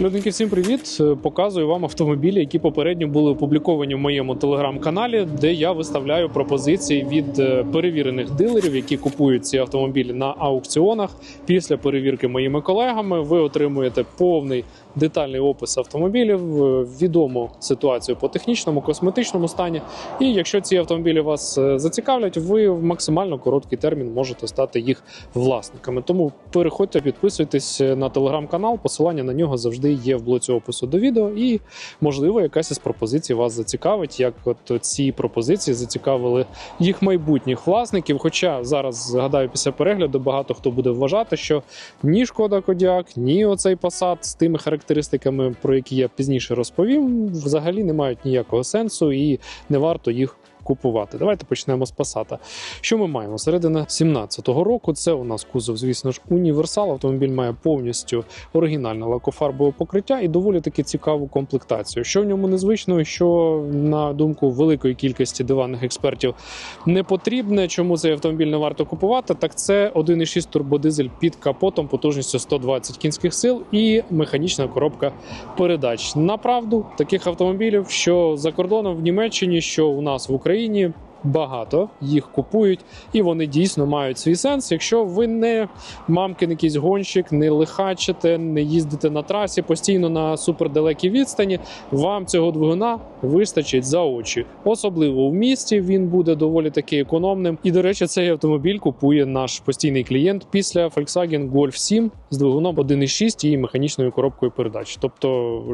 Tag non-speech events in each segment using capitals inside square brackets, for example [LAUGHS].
Людники, всім привіт! Е, Показую вам автомобілі, які попередньо були опубліковані в моєму телеграм-каналі, де я виставляю пропозиції від е, перевірених дилерів, які купують ці автомобілі на аукціонах. Після перевірки моїми колегами ви отримуєте повний детальний опис автомобілів, е, відому ситуацію по технічному, косметичному стані. І якщо ці автомобілі вас зацікавлять, ви в максимально короткий термін можете стати їх власниками. Тому переходьте, підписуйтесь на телеграм-канал. Посилання на нього завжди є в блоці опису до відео. І можливо, якась із пропозицій вас зацікавить, як от ці пропозиції зацікавили їх майбутніх власників. Хоча зараз згадаю після перегляду, багато хто буде вважати, що ні шкода Кодіак, ні оцей Passat з тими характеристиками, про які я пізніше розповім, взагалі не мають ніякого сенсу і не варто їх. Купувати. Давайте почнемо з Passat. Що ми маємо? Середина 17-го року. Це у нас кузов, звісно ж, універсал. Автомобіль має повністю оригінальне лакофарбове покриття і доволі таки цікаву комплектацію. Що в ньому незвичного, що на думку великої кількості диванних експертів не потрібне. Чому цей автомобіль не варто купувати? Так це 1,6 турбодизель під капотом потужністю 120 кінських сил і механічна коробка передач. Направду таких автомобілів, що за кордоном в Німеччині, що у нас в Україні. Україні. Багато їх купують, і вони дійсно мають свій сенс. Якщо ви не мамкин якийсь гонщик, не лихачите, не їздите на трасі постійно на супердалекій відстані, вам цього двигуна вистачить за очі. Особливо в місті він буде доволі таки економним. І до речі, цей автомобіль купує наш постійний клієнт після Volkswagen Golf 7 з двигуном 1.6 і механічною коробкою передач. Тобто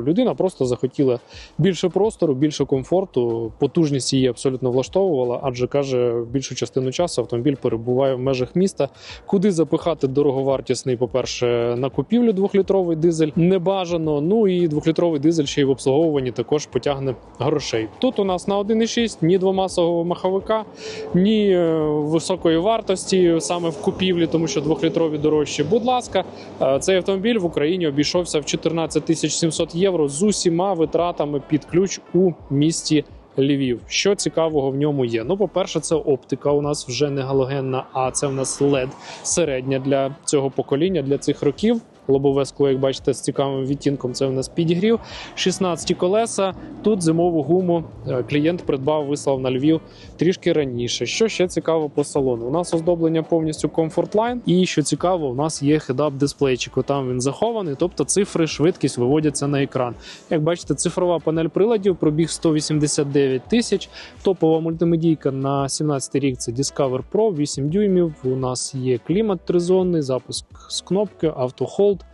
людина просто захотіла більше простору, більше комфорту. Потужність її абсолютно влаштовувала, адже каже, більшу частину часу автомобіль перебуває в межах міста. Куди запихати дороговартісний, по-перше, на купівлю двохлітровий дизель не бажано. Ну і двохлітровий дизель ще й в обслуговуванні також потягне грошей. Тут у нас на 1.6 ні двомасового маховика, ні е, високої вартості саме в купівлі, тому що двохлітрові дорожчі. Будь ласка, е, цей автомобіль в Україні обійшовся в 14 тисяч 700 євро з усіма витратами під ключ у місті. Львів. Що цікавого в ньому є? Ну, по-перше, це оптика у нас вже не галогенна, а це в нас LED середня для цього покоління, для цих років. Лобове скло, як бачите, з цікавим відтінком, це в нас підігрів. 16 колеса. Тут зимову гуму е, клієнт придбав, вислав на Львів трішки раніше. Що ще цікаво по салону? У нас оздоблення повністю Comfort Line. І що цікаво, у нас є хедап дисплейчик. Там він захований, тобто цифри, швидкість виводяться на екран. Як бачите, цифрова панель приладів, пробіг 189 тисяч. Топова мультимедійка на 17 рік це Discover Pro, 8 дюймів. У нас є клімат тризонний, запуск з кнопки, автохолд.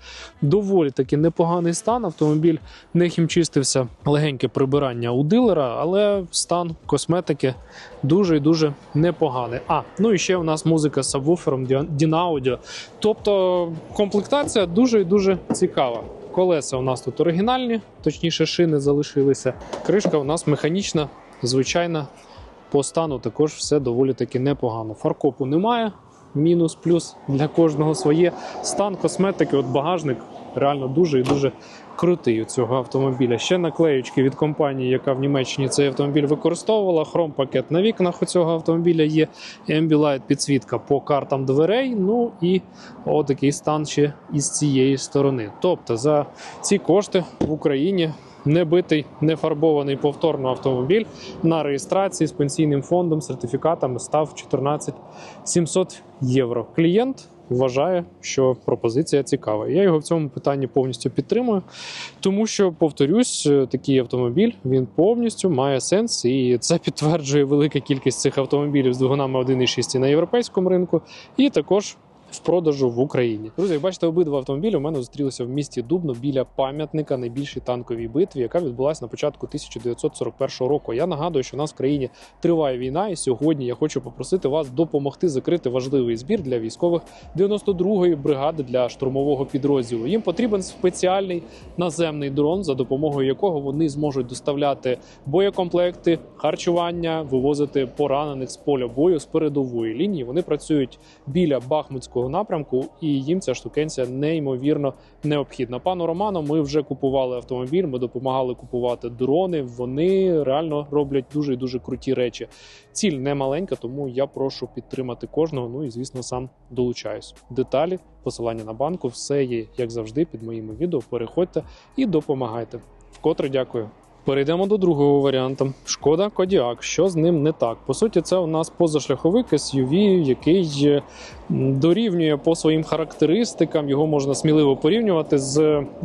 Доволі таки непоганий стан. Автомобіль не хімчистився, легеньке прибирання у дилера, але стан косметики дуже і дуже непоганий. А ну і ще у нас музика з сабвуфером Dynaudio. Тобто комплектація дуже і дуже цікава. Колеса у нас тут оригінальні, точніше, шини залишилися. Кришка у нас механічна, звичайна. По стану також все доволі таки непогано. Фаркопу немає. Мінус, плюс для кожного своє. Стан косметики, от багажник реально дуже і дуже крутий у цього автомобіля. Ще наклеючки від компанії, яка в Німеччині цей автомобіль використовувала. Хром-пакет на вікнах у цього автомобіля є. Ambilight підсвітка по картам дверей. Ну і отакий стан ще із цієї сторони. Тобто за ці кошти в Україні. Не битий, не фарбований повторно автомобіль на реєстрації з пенсійним фондом, сертифікатами став 14 700 євро. Клієнт вважає, що пропозиція цікава. Я його в цьому питанні повністю підтримую, тому що, повторюсь, такий автомобіль він повністю має сенс, і це підтверджує велика кількість цих автомобілів з двигунами 1.6 на європейському ринку, і також в продажу в Україні. Друзі, як бачите, обидва автомобілі у мене зустрілися в місті Дубно біля пам'ятника найбільшій танковій битві, яка відбулася на початку 1941 року. Я нагадую, що у нас в країні триває війна, і сьогодні я хочу попросити вас допомогти закрити важливий збір для військових 92-ї бригади для штурмового підрозділу. Їм потрібен спеціальний наземний дрон, за допомогою якого вони зможуть доставляти боєкомплекти, харчування, вивозити поранених з поля бою з передової лінії. Вони працюють біля Бахмутського Запорізького напрямку, і їм ця штукенція неймовірно необхідна. Пану Роману, ми вже купували автомобіль. Ми допомагали купувати дрони. Вони реально роблять дуже і дуже круті речі. Ціль не маленька, тому я прошу підтримати кожного. Ну і звісно, сам долучаюсь. Деталі, посилання на банку, все є як завжди під моїми відео. Переходьте і допомагайте. Вкотре дякую. Перейдемо до другого варіанту. Шкода Кодіак. Що з ним не так? По суті, це у нас позашляховик SUV, який е, дорівнює по своїм характеристикам. Його можна сміливо порівнювати з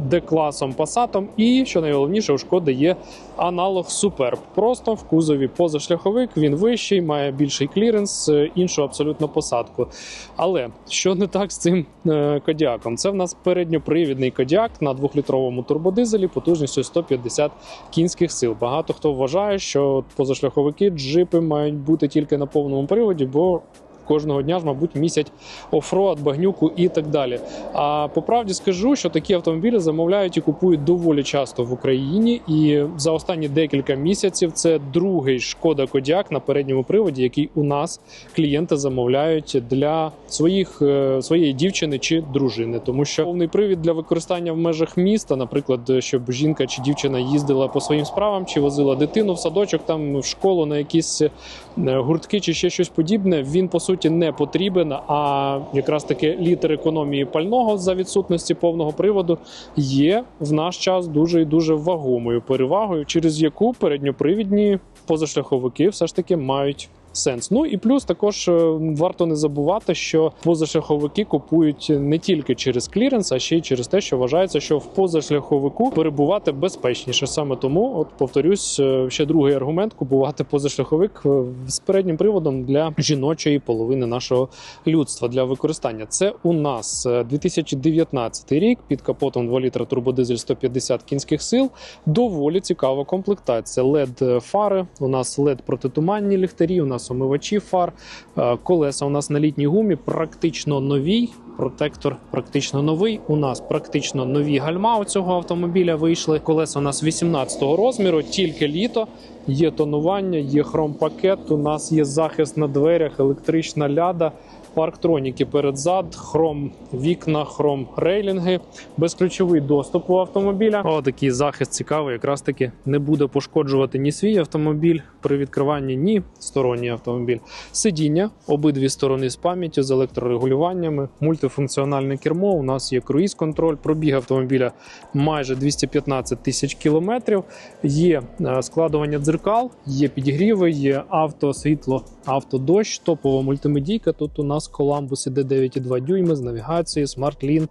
D-класом Passat. І що найголовніше, у шкоди є аналог Superb. Просто в кузові позашляховик, він вищий, має більший кліренс, е, іншу абсолютно посадку. Але що не так з цим е, кодіаком? Це в нас передньопривідний кодіак на 2-літровому турбодизелі потужністю 150 кінських сил. Багато хто вважає, що позашляховики, джипи мають бути тільки на повному приводі, бо кожного дня ж, мабуть, місять офроад, багнюку і так далі. А по правді скажу, що такі автомобілі замовляють і купують доволі часто в Україні. І за останні декілька місяців це другий шкода Кодіак на передньому приводі, який у нас клієнти замовляють для своїх е, своєї дівчини чи дружини, тому що повний привід для використання в межах міста, наприклад, щоб жінка чи дівчина їздила по своїм справам, чи возила дитину в садочок, там в школу на якісь е, гуртки чи ще щось подібне. Він по суті не потрібен. А якраз таки літер економії пального за відсутності повного приводу є в наш час дуже і дуже вагомою перевагою, через яку передньопривідні позашляховики все ж таки мають. Сенс. Ну і плюс також е, варто не забувати, що позашляховики купують не тільки через кліренс, а ще й через те, що вважається, що в позашляховику перебувати безпечніше. Саме тому, от повторюсь, е, ще другий аргумент: купувати позашляховик е, з переднім приводом для жіночої половини нашого людства для використання. Це у нас е, 2019 рік під капотом 2 літра турбодизель 150 кінських сил. Доволі цікава комплектація. led фари, у нас led протитуманні ліхтарі, у нас омивачі фар, е, колеса у нас на літній гумі, практично нові. Протектор практично новий. У нас практично нові гальма у цього автомобіля вийшли. Колеса у нас 18-го розміру, тільки літо. Є тонування, є хром-пакет. У нас є захист на дверях, електрична ляда. Парктроніки передзад, хром вікна, хром рейлінги, безключовий доступ у автомобіля. О, такий захист цікавий. Якраз таки не буде пошкоджувати ні свій автомобіль при відкриванні, ні сторонній автомобіль. Сидіння, обидві сторони з пам'яттю, з електрорегулюваннями, мультифункціональне кермо. У нас є круїз-контроль, пробіг автомобіля майже 215 тисяч кілометрів. Є е, складування дзеркал, є підігріви, є авто, світло, автодощ, топова мультимедійка. Тут у нас Columbus іде 9,2 дюйми з навігацією, SmartLink.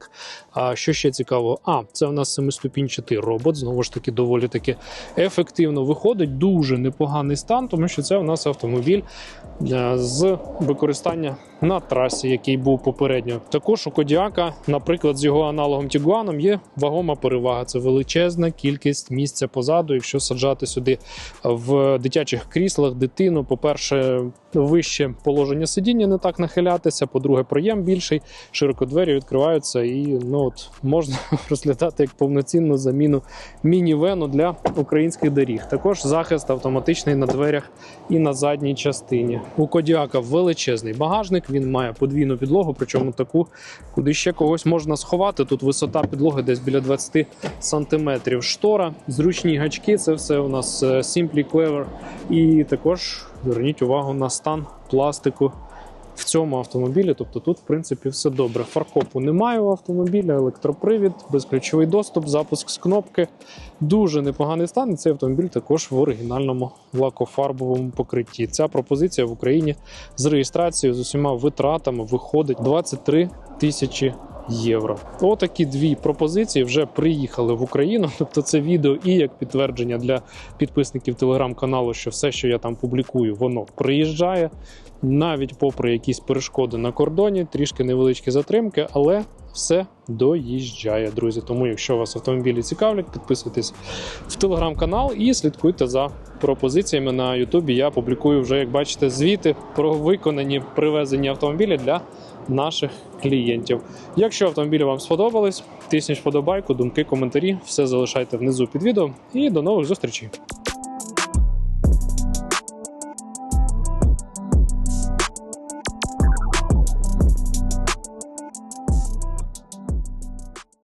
А що ще цікаво? А, це у нас семиступінчатий робот. Знову ж таки, доволі таки ефективно виходить. Дуже непоганий стан, тому що це у нас автомобіль е, з використання на трасі, який був попередньо. Також у Кодіака, наприклад, з його аналогом Тігуаном є вагома перевага. Це величезна кількість місця позаду. Якщо саджати сюди в дитячих кріслах дитину, по-перше, вище положення сидіння не так нахилятися. По-друге, проєм більший, широко двері відкриваються, і ну от можна [LAUGHS] розглядати як повноцінну заміну мінівену для українських доріг. Також захист автоматичний на дверях і на задній частині. У Кодіака величезний багажник. Він має подвійну підлогу, причому таку, куди ще когось можна сховати. Тут висота підлоги десь біля 20 сантиметрів. Штора, зручні гачки. Це все у нас е, Simply Clever. І також зверніть увагу на стан пластику в цьому автомобілі. Тобто тут, в принципі, все добре. Фаркопу немає у автомобіля, електропривід, безключовий доступ, запуск з кнопки. Дуже непоганий стан. І цей автомобіль також в оригінальному лакофарбовому покритті. Ця пропозиція в Україні з реєстрацією з усіма витратами виходить 23 тисячі. Євро. Отакі дві пропозиції вже приїхали в Україну. [LAUGHS] Тобто, це відео і як підтвердження для підписників телеграм-каналу, що все, що я там публікую, воно приїжджає навіть попри якісь перешкоди на кордоні, трішки невеличкі затримки, але все доїжджає, друзі. Тому, якщо вас автомобілі цікавлять, підписуйтесь в телеграм-канал і слідкуйте за пропозиціями на Ютубі. Я публікую вже, як бачите, звіти про виконані привезені автомобілі для наших клієнтів. Якщо автомобілі вам сподобались, тисніть вподобайку, думки, коментарі, все залишайте внизу під відео. І до нових зустрічей.